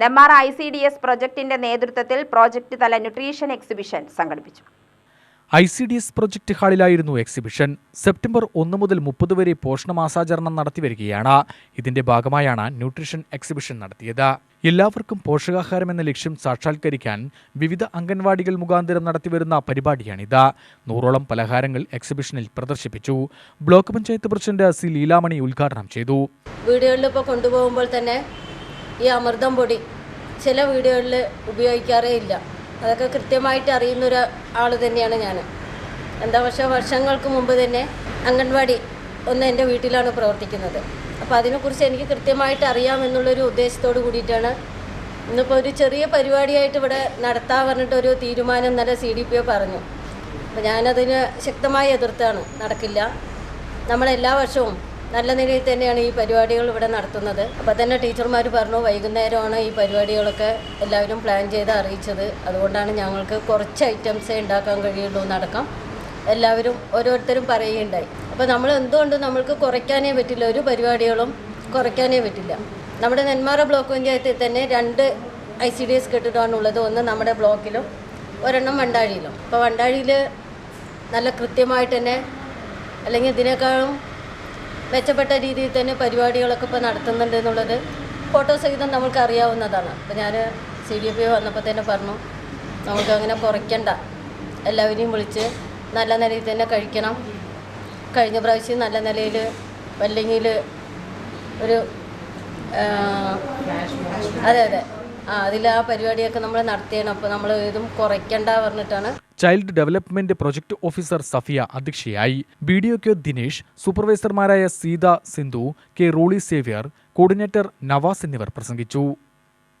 Nemmara I C D S പ്രൊജക്ടിന്റെ നേതൃത്വത്തിൽ project തല nutrition exhibition സംഘടിപ്പിച്ചു. I C D S project ഹാളിലായിരുന്നു exhibition. September ഒന്ന് മുതൽ മുപ്പത് വരെ പോഷണ മാസാചരണം നടത്തിവരികയാണ് ഇതിന്റെ ഭാഗമായാണ് ന്യൂട്രീഷൻ എക്സിബിഷൻ നടത്തിയത്. എല്ലാവർക്കും പോഷകാഹാരം എന്ന ലക്ഷ്യം സാക്ഷാത്കരിക്കാൻ വിവിധ അംഗൻവാടികൾ മുഖാന്തരം നടത്തിവരുന്ന പരിപാടിയാണിത്. നൂറോളം പലഹാരങ്ങൾ എക്സിബിഷനിൽ പ്രദർശിപ്പിച്ചു. Block panchayat president C Leelamani ഉദ്ഘാടനം ചെയ്തു. വീടുകളിൽ ഇപ്പോൾ കൊണ്ടുപോകുമ്പോൾ തന്നെ ഈ അമൃതം പൊടി ചില വീടുകളിൽ ഉപയോഗിക്കാറേ ഇല്ല. അതൊക്കെ കൃത്യമായിട്ട് അറിയുന്ന ഒരു ആൾ തന്നെയാണ് ഞാൻ എന്താ പക്ഷേ വർഷങ്ങൾക്ക് മുമ്പ് തന്നെ അംഗൻവാടി ഒന്ന് എന്റെ വീട്ടിലാണ് പ്രവർത്തിക്കുന്നത്. അപ്പോൾ അതിനെക്കുറിച്ച് എനിക്ക് കൃത്യമായിട്ട് അറിയാമെന്നുള്ളൊരു ഉദ്ദേശത്തോട് കൂടിയിട്ടാണ് ഇന്നിപ്പോൾ ഒരു ചെറിയ പരിപാടിയായിട്ട് ഇവിടെ നടത്താൻ പറഞ്ഞിട്ടൊരു തീരുമാനം ഇന്നലെ സി ഡി പി ഒ പറഞ്ഞു. അപ്പോൾ ഞാനതിന് ശക്തമായി എതിർത്താണ്. നടക്കില്ല. നമ്മളെല്ലാ വർഷവും നല്ല നിലയിൽ തന്നെയാണ് ഈ പരിപാടികൾ ഇവിടെ നടത്തുന്നത്. അപ്പോൾ തന്നെ ടീച്ചർമാർ പറഞ്ഞു വൈകുന്നേരമാണ് ഈ പരിപാടികളൊക്കെ എല്ലാവരും പ്ലാൻ ചെയ്ത് അറിയിച്ചത്. അതുകൊണ്ടാണ് ഞങ്ങൾക്ക് കുറച്ച് ഐറ്റംസേ ഉണ്ടാക്കാൻ കഴിയുള്ളൂ നടക്കാം എല്ലാവരും ഓരോരുത്തരും പറയുകയുണ്ടായി. അപ്പോൾ നമ്മൾ എന്തുകൊണ്ട് നമ്മൾക്ക് കുറയ്ക്കാനേ പറ്റില്ല ഒരു പരിപാടികളും കുറയ്ക്കാനേ പറ്റില്ല. നമ്മുടെ നെന്മാറ ബ്ലോക്ക് പഞ്ചായത്തിൽ തന്നെ രണ്ട് ഐ സി ഡി എസ് കെട്ടിടമാണുള്ളത്. ഒന്ന് നമ്മുടെ ബ്ലോക്കിലും ഒരെണ്ണം വണ്ടാഴിയിലും. അപ്പോൾ വണ്ടാഴിയിൽ നല്ല കൃത്യമായിട്ട് തന്നെ അല്ലെങ്കിൽ ഇതിനേക്കാളും മെച്ചപ്പെട്ട രീതിയിൽ തന്നെ പരിപാടികളൊക്കെ ഇപ്പോൾ നടത്തുന്നുണ്ട് എന്നുള്ളത് ഫോട്ടോ സഹിതം നമുക്ക് അറിയാവുന്നതാണ്. അപ്പോൾ ഞാൻ സി ഡി പി വന്നപ്പോൾ തന്നെ പറഞ്ഞു നമുക്ക് അങ്ങനെ കുറയ്ക്കണ്ട. എല്ലാവരെയും വിളിച്ച് നല്ല നിലയിൽ തന്നെ കഴിക്കണം. കഴിഞ്ഞ പ്രാവശ്യം നല്ല നിലയിൽ അല്ലെങ്കിൽ ഒരു അതെ അതെ. അതിൽ ആ പരിപാടിയൊക്കെ നമ്മൾ നടത്തിയാണ്. അപ്പോൾ നമ്മൾ ഇതും കുറയ്ക്കണ്ട പറഞ്ഞിട്ടാണ്. Child development project officer Safiya അധ്യക്ഷയായി. ബി ഡി ഒക്കെ Dinesh സൂപ്പർവൈസർമാരായ Seetha Sindhu K Roli Xavier coordinator Navas എന്നിവർ പ്രസംഗിച്ചു.